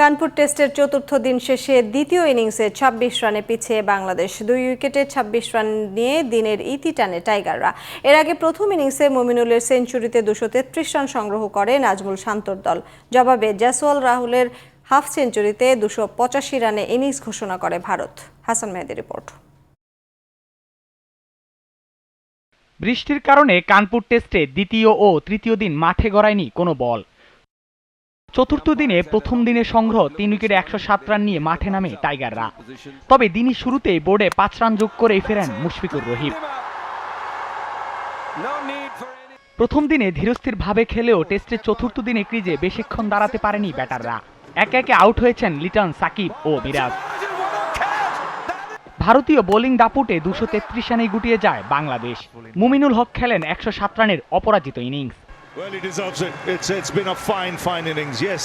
কানপুর টেস্টের চতুর্থ দিন শেষে দ্বিতীয় ইনিংসে ২৬ রানে পিছিয়ে বাংলাদেশ। দুই উইকেটে ২৬ রান নিয়ে দিনের ইতি টানে টাইগাররা। এর আগে প্রথম ইনিংসে মমিনুলের সেঞ্চুরিতে দুশো তেত্রিশ রান সংগ্রহ করে নাজমুল শান্তর দল। জবাবে জাসওয়াল রাহুলের হাফ সেঞ্চুরিতে দুশো পঁচাশি রানে ইনিংস ঘোষণা করে ভারত। হাসান মেহেদি রিপোর্ট। বৃষ্টির কারণে কানপুর টেস্টে দ্বিতীয় ও তৃতীয় দিন মাঠে গড়ায়নি কোনো বল। চতুর্থ দিনে প্রথম দিনে সংগ্রহ তিন উইকেটে একশো সাত রান নিয়ে মাঠে নামে টাইগাররা। তবে দিনই শুরুতে বোর্ডে পাঁচ রান যোগ করে ফেরেন মুশফিকুর রহিম। প্রথম দিনে ধীরস্থিরভাবে খেলেও টেস্টের চতুর্থ দিনে ক্রিজে বেশিক্ষণ দাঁড়াতে পারেনি ব্যাটাররা। একে একে আউট হয়েছেন লিটন, সাকিব ও মিরাজ ভারতীয় বোলিং দাপুটে দুশো তেত্রিশ রানে গুটিয়ে যায় বাংলাদেশ। মুমিনুল হক খেলেন একশো সাত রানের অপরাজিত innings. Well, he deserves it. It's it's been a fine, fine innings. Yes,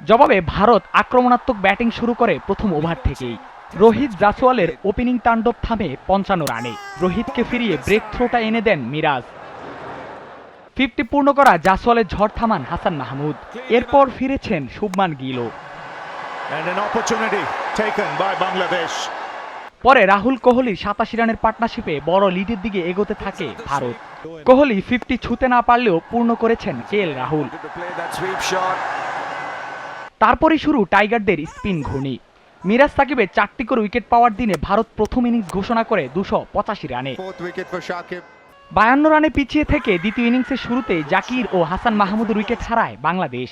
জবাবে ভারত আক্রমণাত্মক ব্যাটিং শুরু করে প্রথম ওভার থেকেই রোহিত জাসওয়ালের ওপেনিং তাণ্ডব থামে পঞ্চান্ন রানে রোহিতকে ফিরিয়ে ব্রেক থ্রোটা এনে দেন মিরাজ ফিফটি পূর্ণ করা জাসওয়ালের ঝড় থামান হাসান মাহমুদ এরপর ফিরেছেন Shubman গিলও and an opportunity taken by Bangladesh. পরে রাহুল কোহলির সাতাশি রানের পার্টনারশিপে বড় লিডের দিকে এগোতে থাকে ভারত কোহলি ফিফটি ছুতে না পারলেও পূর্ণ করেছেন কে রাহুল. তারপরই শুরু টাইগারদের স্পিন ঘূর্ণি মিরাজ সাকিবের চারটি করে উইকেট পাওয়ার দিনে ভারত প্রথম ইনিংস ঘোষণা করে দুশো পঁচাশি রানে. বায়ান্ন রানে পিছিয়ে থেকে দ্বিতীয় ইনিংসের শুরুতে জাকির ও হাসান মাহমুদের উইকেট হারায় বাংলাদেশ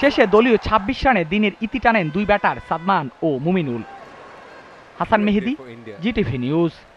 শেষে দলীয় ছাব্বিশ রানে দিনের ইতি টানেন দুই ব্যাটার সাদমান ও Mominul. Hasan Mehedi GTV news.